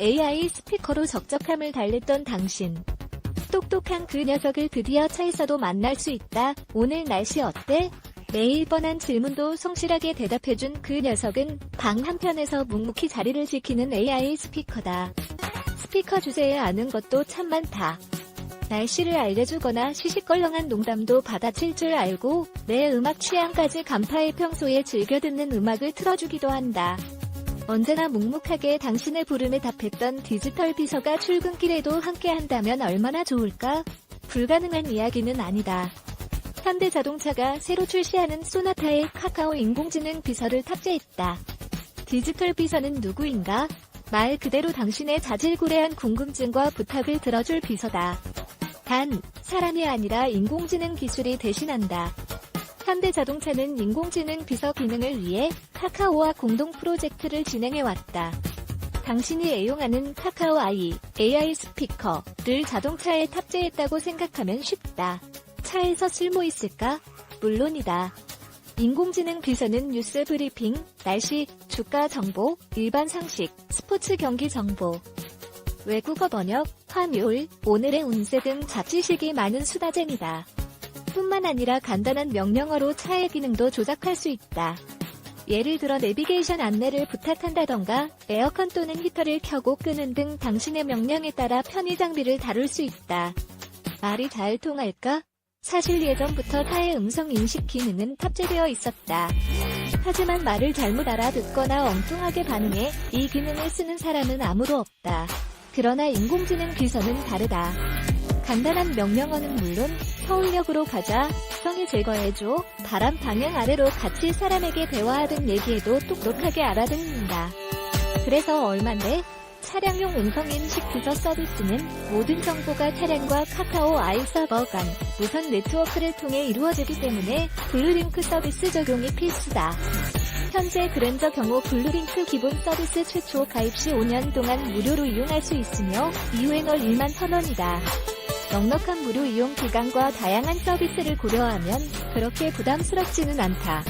AI 스피커로 적적함을 달랬던 당신. 똑똑한 그 녀석을 드디어 차에서도 만날 수 있다. 오늘 날씨 어때? 매일 뻔한 질문도 성실하게 대답해준 그 녀석은 방 한편에서 묵묵히 자리를 지키는 AI 스피커다. 스피커 주제에 아는 것도 참 많다. 날씨를 알려주거나 시시껄렁한 농담도 받아칠 줄 알고 내 음악 취향까지 간파해 평소에 즐겨 듣는 음악을 틀어주기도 한다. 언제나 묵묵하게 당신의 부름에 답했던 디지털 비서가 출근길에도 함께 한다면 얼마나 좋을까? 불가능한 이야기는 아니다. 현대 자동차가 새로 출시하는 소나타에 카카오 인공지능 비서를 탑재했다. 디지털 비서는 누구인가? 말 그대로 당신의 자질구레한 궁금증과 부탁을 들어줄 비서다. 단, 사람이 아니라 인공지능 기술이 대신한다. 현대 자동차는 인공지능 비서 기능을 위해 카카오와 공동 프로젝트를 진행해왔다. 당신이 애용하는 카카오 아이, AI 스피커를 자동차에 탑재했다고 생각하면 쉽다. 차에서 쓸모 있을까? 물론이다. 인공지능 비서는 뉴스 브리핑, 날씨, 주가 정보, 일반 상식, 스포츠 경기 정보, 외국어 번역, 화물, 오늘의 운세 등 잡지식이 많은 수다쟁이다. 뿐만 아니라 간단한 명령어로 차의 기능도 조작할 수 있다. 예를 들어 내비게이션 안내를 부탁한다던가 에어컨 또는 히터를 켜고 끄는 등 당신의 명령에 따라 편의 장비를 다룰 수 있다. 말이 잘 통할까? 사실 예전부터 타의 음성 인식 기능은 탑재되어 있었다. 하지만 말을 잘못 알아듣거나 엉뚱하게 반응해 이 기능을 쓰는 사람은 아무도 없다. 그러나 인공지능 비서는 다르다. 간단한 명령어는 물론 서울역으로 가자, 성이 제거해줘, 바람 방향 아래로 같이 사람에게 대화하든 얘기해도 똑똑하게 알아듣는다. 그래서 얼만데 차량용 음성인식 비서 서비스는 모든 정보가 차량과 카카오 아이 서버 간 무선 네트워크를 통해 이루어지기 때문에 블루링크 서비스 적용이 필수다. 현재 그랜저 경우 블루링크 기본 서비스 최초 가입 시 5년 동안 무료로 이용할 수 있으며 이후엔 월 1만 1000원이다. 넉넉한 무료 이용 기간과 다양한 서비스를 고려하면 그렇게 부담스럽지는 않다.